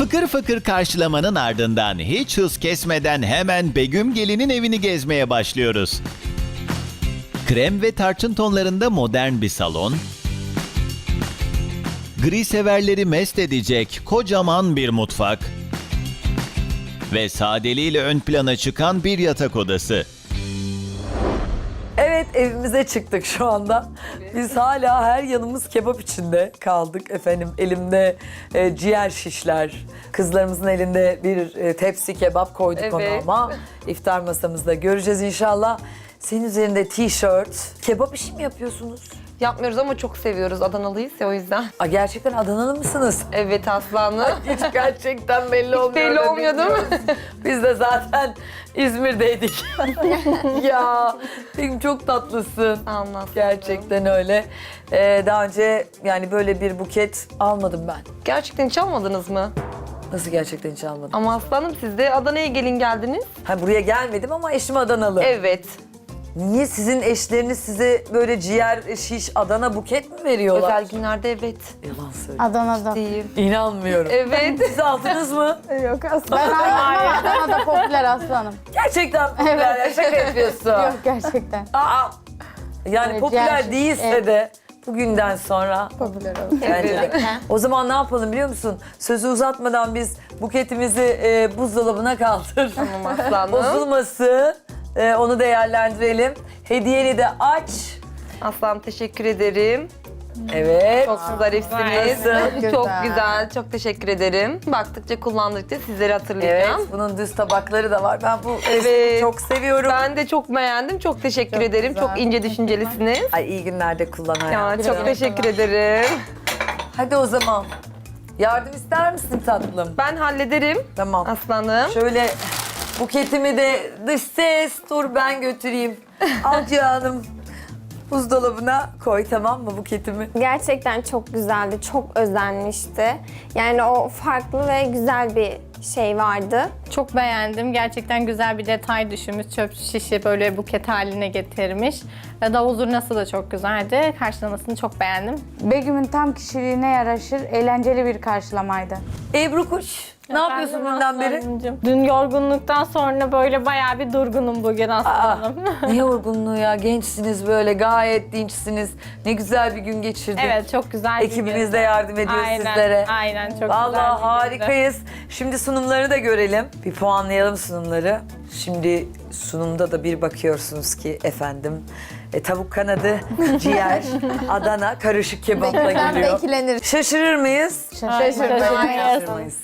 Fıkır fıkır karşılamanın ardından hiç hız kesmeden hemen Begüm Gelin'in evini gezmeye başlıyoruz. Krem ve tarçın tonlarında modern bir salon, gri severleri mest edecek kocaman bir mutfak ve sadeliğiyle ön plana çıkan bir yatak odası. Evimize çıktık şu anda. Biz hala her yanımız kebap içinde kaldık efendim. Elimde e, ciğer şişler. Kızlarımızın elinde bir e, tepsi kebap koyduk Evet. ona ama iftar masamızda göreceğiz inşallah. Senin üzerinde tişört. Kebap işi mi yapıyorsunuz? Yapmıyoruz ama çok seviyoruz. Adanalıyız ya o yüzden. Aa, gerçekten Adanalı mısınız? Evet aslanım. Hiç gerçekten belli olmuyor. belli da olmuyor değil mi? bilmiyoruz. Biz de zaten İzmir'deydik. ya Begüm çok tatlısın. Anlasın. Gerçekten öyle. Ee, daha önce yani böyle bir buket almadım ben. Gerçekten hiç almadınız mı? Nasıl gerçekten hiç almadım? Ama aslanım siz de Adana'ya gelin geldiniz. Ha, buraya gelmedim ama eşim Adanalı. Evet. Niye sizin eşleriniz size böyle ciğer, şiş, Adana buket mi veriyorlar? Özel günlerde evet. Yalan söyle. Adana'da. Değil. İnanmıyorum. Evet. Siz aldınız mı? Yok aslında. Ben ama Adana'da popüler aslanım. Gerçekten popüler. ya, Şaka yapıyorsun. Yok gerçekten. Aa, yani Evet, popüler ciğer değilse evet. de bugünden sonra Popüler oldu. Bence. O zaman ne yapalım biliyor musun? Sözü uzatmadan biz buketimizi e, buzdolabına kaldır. Tamam aslanım. Bozulmasın. E, onu değerlendirelim. Hediyeni de aç. Aslan teşekkür ederim. Evet. Çok zarifsiniz. Nasıl? Çok Güzel. Çok teşekkür ederim. Baktıkça kullandıkça sizleri Evet, hatırlayacağım. bunun düz tabakları da var. Ben bu Evet. resmi çok seviyorum. Ben de çok beğendim. Çok teşekkür Çok ederim. güzel. Çok ince düşüncelisiniz. Ay iyi günlerde kullan Ya, hayatım. çok teşekkür ederim. Hadi o zaman. Yardım ister misin tatlım? Ben hallederim Tamam. aslanım. Şöyle buketimi de dış ses dur ben götüreyim. Al canım. Buzdolabına koy tamam mı buketimi? Gerçekten çok güzeldi, çok özenmişti. Yani o farklı ve güzel bir şey vardı. Çok beğendim. Gerçekten güzel bir detay düşünmüş. Çöp şişi böyle buket haline getirmiş. Ve Davul zurnası da çok güzeldi. Karşılamasını çok beğendim. Begüm'ün tam kişiliğine yaraşır, eğlenceli bir karşılamaydı. Ebru Kuş, ne yapıyorsun bundan beri? Dün yorgunluktan sonra böyle bayağı bir durgunum bugün aslanım. ne yorgunluğu ya, gençsiniz böyle, gayet dinçsiniz. Ne güzel bir gün geçirdik. evet çok güzel bir Ekibiniz de yardım ediyor aynen, sizlere. Aynen çok güzel Vallahi bir gündü. harikayız. Şimdi sunumları da görelim. Bir puanlayalım sunumları. Şimdi sunumda da bir bakıyorsunuz ki efendim e, tavuk kanadı, ciğer, Adana karışık kebapla Ben de geliyor. ikilenirim. Şaşırır mıyız? Şaşırmayız.